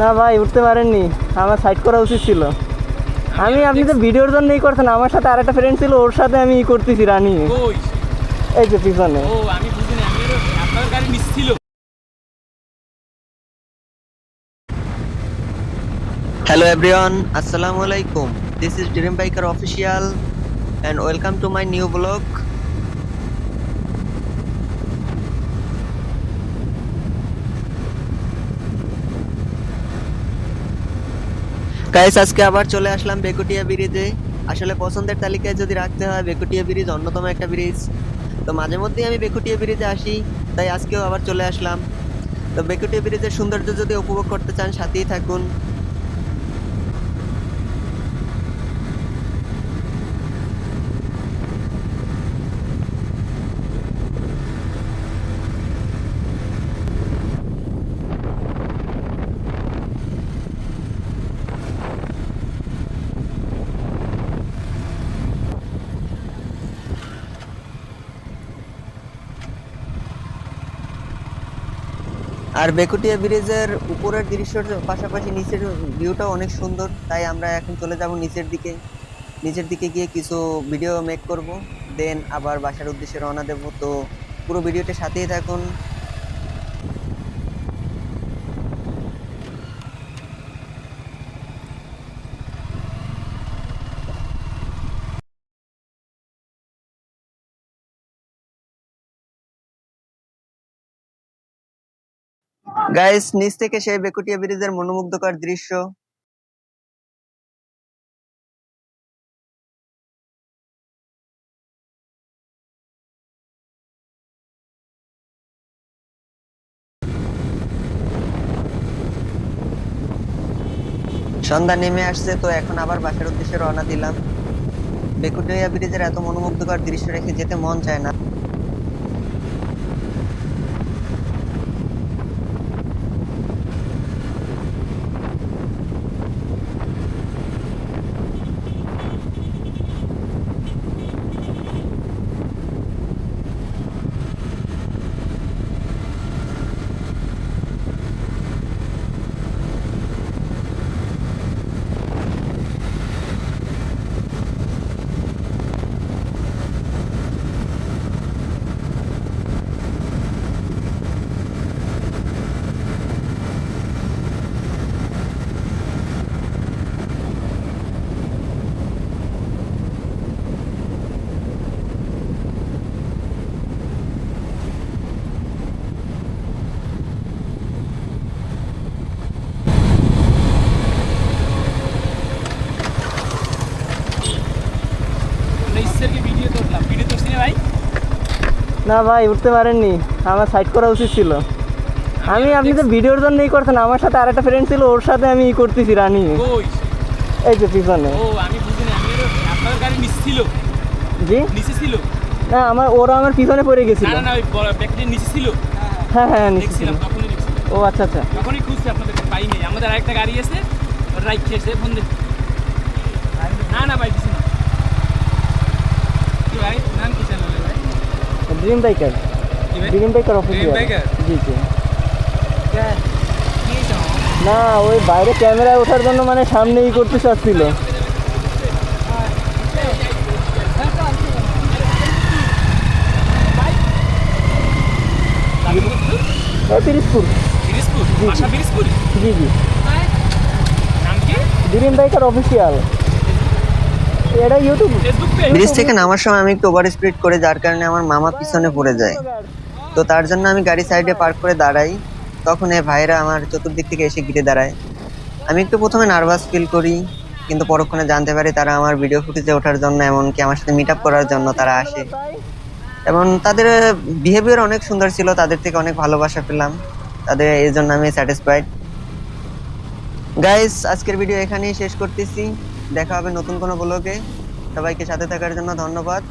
না ভাই উঠতে পারেননি। আমার সাইড করা উচিত ছিল। আমি আপনি তো ভিডিওর জন্যই করছেন আমার সাথে আর একটা ফ্রেন্ড ছিল ওর সাথে আমি ই করতেছি রানিং। এই যে পিছনে। ও আমি বুঝিনি আমি আরও আপনার গাড়ি মিস ছিল। Hello everyone, Assalamu alaikum. This is Dream Biker Official and welcome to my new vlog. Guys আজকে আবার চলে আসলাম বেকুটিয়া ব্রিজে। আসলে পছন্দের তালিকায় যদি রাখতে হয়, বেকুটিয়া ব্রিজ অন্যতম একটা ব্রিজ। তো মাঝে মধ্যেই আমি বেকুটিয়া ব্রিজে আসি, তাই আজকেও আবার চলে আসলাম। তো বেকুটিয়া ব্রিজের সৌন্দর্য যদি উপভোগ করতে চান, সাথেই থাকুন। আর বেকুটিয়া ব্রিজের উপরের দৃশ্যের পাশাপাশি নিচের ভিউটাও অনেক সুন্দর, তাই আমরা এখন চলে যাব নিচের দিকে। নিচের দিকে গিয়ে কিছু ভিডিও মেক করব দেন আবার বাসার উদ্দেশ্যে রওনা দেব। তো পুরো ভিডিওটা সাথেই থাকুন। গাইস নিচ থেকে সেই বেকুটিয়া ব্রিজের মনোমুগ্ধকর দৃশ্য। সন্ধ্যা নেমে আসছে, তো এখন আবার বাসার উদ্দেশ্যে রওনা দিলাম। বেকুটিয়া ব্রিজের এত মনোমুগ্ধকর দৃশ্য রেখে যেতে মন চায় না রেসের ভিডিও করলাম ভিডিও করছি না ভাই না ভাই উঠতে পারেননি। আমার সাইড করা উচিত ছিল। আমি আপনি তো ভিডিওর জন্যই করছেন আমার সাথে আর একটা ফ্রেন্ড ছিল ওর সাথে আমি ই করতেছি রানিং এই যে পিছনে। জি? নিচে ছিল? না আমার ওরা আমার পিছনে পড়ে গেছিল। না না ওই ব্যাকটির নিচে ছিল। হ্যাঁ হ্যাঁ তখনই দেখছিলাম। ও আচ্ছা আচ্ছা। তখনই খুঁজছি আপনাদের পাই নেই আমাদের আরেকটা গাড়ি আছে রাইট খেয়েছে ফোন না না ভাই কিছু না কি ভাই নাম কি চ্যানেলে ভাই dream biker dream biker official জি জি। না ওই বাইরে ক্যামেরায় ওঠার জন্য মানে সামনেই করতে চাচ্ছিল পিরিজপুর জি, জি। ড্রিম বাইকার অফিসিয়াল এটা ইউটিউব ব্রিজ থেকে নামার সময় আমি একটু ওভার স্পিড করে যার কারণে আমার মামা পিছনে পড়ে যায়। তো তার জন্য আমি গাড়ি সাইডে পার্ক করে দাঁড়াই। তখন এই ভাইরা আমার চতুর্দিক থেকে এসে ঘিরে দাঁড়ায়। আমি একটু প্রথমে নার্ভাস ফিল করি কিন্তু পরক্ষণে জানতে পারি তারা আমার ভিডিও ফুটেজে ওঠার জন্য এমনকি আমার সাথে মিট আপ করার জন্য তারা আসে। এবং তাদের বিহেভিয়ার অনেক সুন্দর ছিল তাদের থেকে অনেক ভালোবাসা পেলাম। তাদের এই জন্য আমি স্যাটিসফাইড গাইস আজকের ভিডিও এখানেই শেষ করতেছি। দেখা হবে নতুন কোনো ব্লগে। সবাইকে সাথে থাকার জন্য ধন্যবাদ।